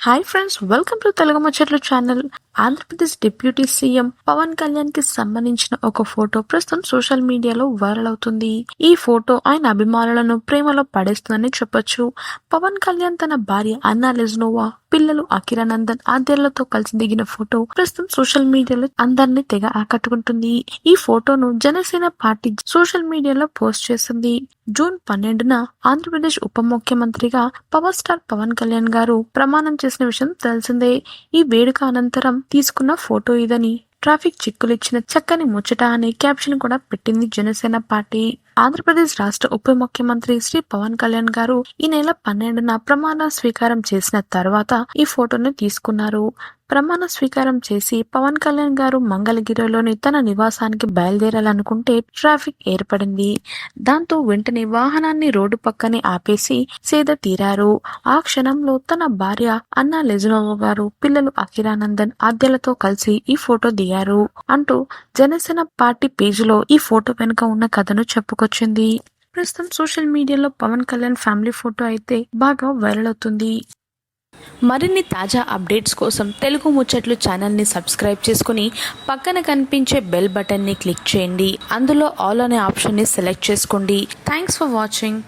Hi friends welcome to Telugu ముచ్చట్లు channel Andhra Pradesh deputy CM Pawan కళ్యాణ్కి సంబంధించిన ఒక ఫోటో ప్రస్తుతం సోషల్ మీడియాలో వైరల్ అవుతుంది. ఈ ఫోటో ఆయన అభిమానులను ప్రేమలో పడేస్తుందని చెప్పొచ్చు. పవన్ కళ్యాణ్ తన భార్య అన్నా లెజ్నోవా పిల్లలు అఖిరానందన్ ఆద్యలతో కలిసి దిగిన ఫోటో ప్రస్తుతం సోషల్ మీడియాలో అందరినీ తెగ ఆకట్టుకుంటుంది. ఈ ఫోటోను జనసేన పార్టీ సోషల్ మీడియాలో పోస్ట్ చేసింది. జూన్ పన్నెండున ఆంధ్రప్రదేశ్ ఉప ముఖ్యమంత్రిగా పవర్ స్టార్ పవన్ కళ్యాణ్ గారు ప్రమాణం చేసిన విషయం తెలిసిందే. ఈ వేడుక అనంతరం తీసుకున్న ఫోటో ఇదని ట్రాఫిక్ చిక్కులు ఇచ్చిన చక్కని ముచ్చట అనే క్యాప్షన్ కూడా పెట్టింది జనసేన పార్టీ. ఆంధ్రప్రదేశ్ రాష్ట్ర ఉప ముఖ్యమంత్రి శ్రీ పవన్ కళ్యాణ్ గారు ఈ నెల పన్నెండున ప్రమాణ స్వీకారం చేసిన తర్వాత ఈ ఫోటోను తీసుకున్నారు. ప్రమాణ స్వీకారం చేసి పవన్ కళ్యాణ్ గారు మంగళగిరిలోని తన నివాసానికి బయలుదేరాలనుకుంటే ట్రాఫిక్ ఏర్పడింది. దాంతో వెంటనే వాహనాన్ని రోడ్డు పక్కనే ఆపేసి సేద తీరారు. ఆ క్షణంలో తన భార్య అన్నా లెజనోవో గారు పిల్లలు అఖిరానందన్ ఆద్యలతో కలిసి ఈ ఫోటో దిగారు. అంటూ జనసేన పార్టీ పేజీలో ఈ ఫోటో వెనుక ఉన్న కథను వచ్చింది. ప్రస్తుతం సోషల్ మీడియాలో పవన్ కళ్యాణ్ ఫ్యామిలీ ఫోటో అయితే బాగా వైరల్ అవుతుంది. మరిన్ని తాజా అప్డేట్స్ కోసం తెలుగు ముచ్చట్లు ఛానల్ని సబ్స్క్రైబ్ చేసుకుని పక్కన కనిపించే బెల్ బటన్ని క్లిక్ చేయండి. అందులో ఆల్ అనే ఆప్షన్ని సెలెక్ట్ చేసుకోండి. Thanks for watching